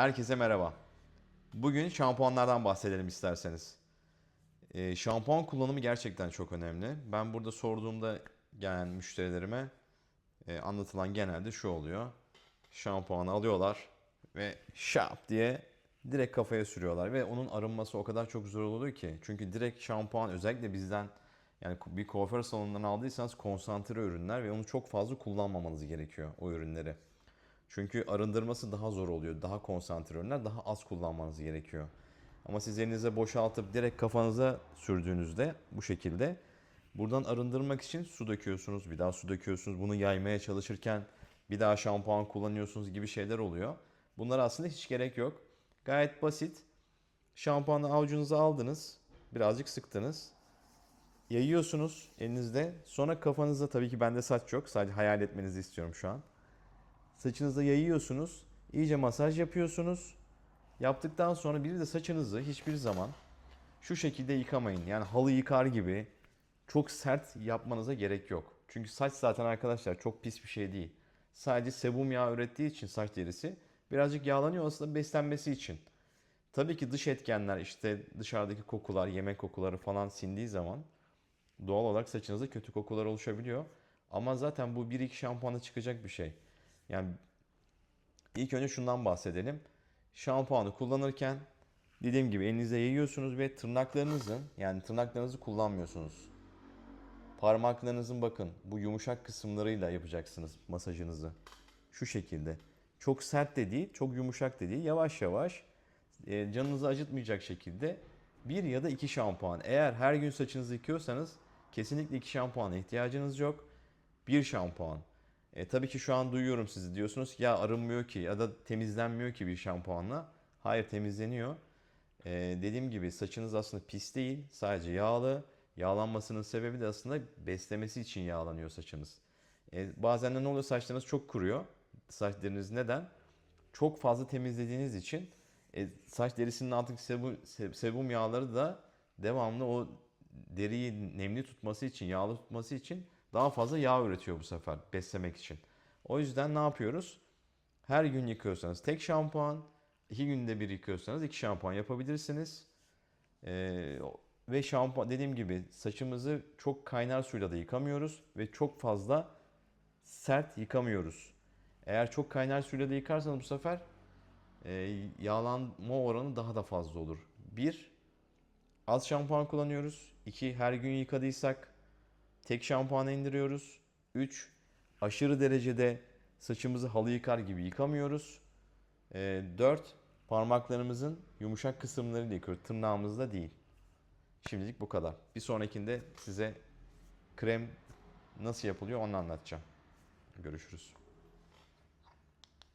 Herkese merhaba. Bugün şampuanlardan bahsedelim isterseniz. Ee, şampuan kullanımı gerçekten çok önemli. Ben burada sorduğumda gelen müşterilerime e, anlatılan genelde şu oluyor. Şampuanı alıyorlar ve şap diye direkt kafaya sürüyorlar ve onun arınması o kadar çok zor oluyor ki. Çünkü direkt şampuan özellikle bizden yani bir kuaför salonundan aldıysanız konsantre ürünler ve onu çok fazla kullanmamanız gerekiyor o ürünleri. Çünkü arındırması daha zor oluyor. Daha konsantre ürünler daha az kullanmanız gerekiyor. Ama siz elinize boşaltıp direkt kafanıza sürdüğünüzde bu şekilde buradan arındırmak için su döküyorsunuz, bir daha su döküyorsunuz. Bunu yaymaya çalışırken bir daha şampuan kullanıyorsunuz gibi şeyler oluyor. Bunlara aslında hiç gerek yok. Gayet basit. Şampuanı avucunuza aldınız, birazcık sıktınız. Yayıyorsunuz elinizde. Sonra kafanızda tabii ki bende saç yok. Sadece hayal etmenizi istiyorum şu an. Saçınıza yayıyorsunuz. iyice masaj yapıyorsunuz. Yaptıktan sonra bir de saçınızı hiçbir zaman şu şekilde yıkamayın. Yani halı yıkar gibi çok sert yapmanıza gerek yok. Çünkü saç zaten arkadaşlar çok pis bir şey değil. Sadece sebum yağı ürettiği için saç derisi birazcık yağlanıyor aslında beslenmesi için. Tabii ki dış etkenler işte dışarıdaki kokular, yemek kokuları falan sindiği zaman doğal olarak saçınızda kötü kokular oluşabiliyor. Ama zaten bu bir iki şampuana çıkacak bir şey. Yani ilk önce şundan bahsedelim. Şampuanı kullanırken dediğim gibi elinize yayıyorsunuz ve tırnaklarınızın yani tırnaklarınızı kullanmıyorsunuz. Parmaklarınızın bakın bu yumuşak kısımlarıyla yapacaksınız masajınızı. Şu şekilde. Çok sert de değil, çok yumuşak da değil. Yavaş yavaş e, canınızı acıtmayacak şekilde bir ya da iki şampuan. Eğer her gün saçınızı yıkıyorsanız kesinlikle iki şampuana ihtiyacınız yok. Bir şampuan. E, tabii ki şu an duyuyorum sizi diyorsunuz ki ya arınmıyor ki ya da temizlenmiyor ki bir şampuanla. Hayır temizleniyor. E, dediğim gibi saçınız aslında pis değil. Sadece yağlı. Yağlanmasının sebebi de aslında beslemesi için yağlanıyor saçınız. E, bazen de ne oluyor saçlarınız çok kuruyor. Saç deriniz neden? Çok fazla temizlediğiniz için e, saç derisinin altındaki sebum, se- sebum yağları da devamlı o deriyi nemli tutması için, yağlı tutması için daha fazla yağ üretiyor bu sefer beslemek için. O yüzden ne yapıyoruz? Her gün yıkıyorsanız tek şampuan, iki günde bir yıkıyorsanız iki şampuan yapabilirsiniz. Ee, ve şampuan dediğim gibi saçımızı çok kaynar suyla da yıkamıyoruz ve çok fazla sert yıkamıyoruz. Eğer çok kaynar suyla da yıkarsanız bu sefer e, yağlanma oranı daha da fazla olur. Bir, az şampuan kullanıyoruz. İki, her gün yıkadıysak tek şampuana indiriyoruz. 3. Aşırı derecede saçımızı halı yıkar gibi yıkamıyoruz. 4. Parmaklarımızın yumuşak kısımlarıyla yıkıyoruz. Tırnağımızda değil. Şimdilik bu kadar. Bir sonrakinde size krem nasıl yapılıyor onu anlatacağım. Görüşürüz.